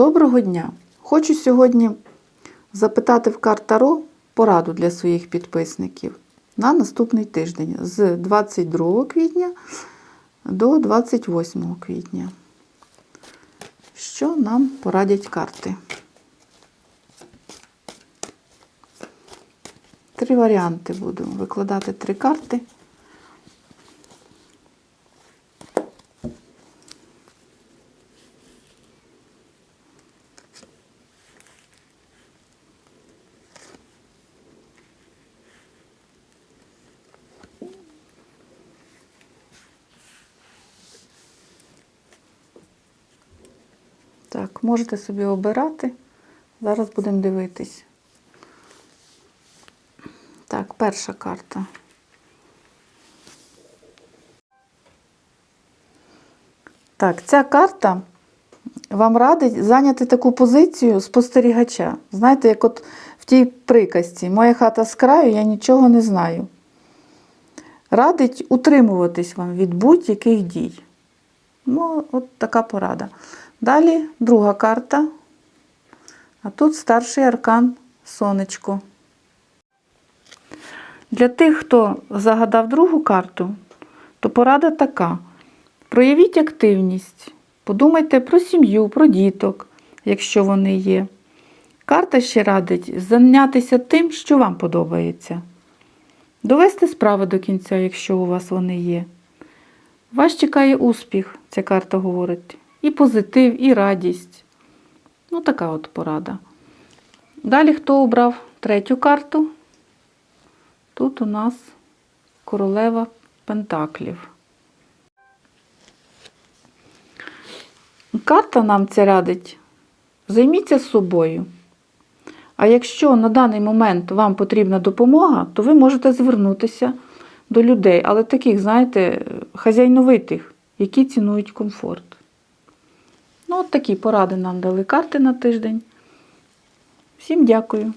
Доброго дня! Хочу сьогодні запитати в карт Таро пораду для своїх підписників на наступний тиждень з 22 квітня до 28 квітня. Що нам порадять карти? Три варіанти буду викладати три карти. Так, можете собі обирати. Зараз будемо дивитись. Так, перша карта. Так, ця карта вам радить зайняти таку позицію спостерігача. Знаєте, як от в тій приказці Моя хата з краю, я нічого не знаю. Радить утримуватись вам від будь-яких дій. Ну, от така порада. Далі друга карта. А тут старший аркан сонечко. Для тих, хто загадав другу карту, то порада така: проявіть активність, подумайте про сім'ю, про діток, якщо вони є. Карта ще радить зайнятися тим, що вам подобається. Довести справи до кінця, якщо у вас вони є. Вас чекає успіх, ця карта говорить. І позитив, і радість. Ну, така от порада. Далі хто обрав третю карту? Тут у нас королева Пентаклів. Карта нам це радить. Займіться собою. А якщо на даний момент вам потрібна допомога, то ви можете звернутися до людей, але таких, знаєте, хазяйновитих, які цінують комфорт. От такі поради нам дали карти на тиждень. Всім дякую.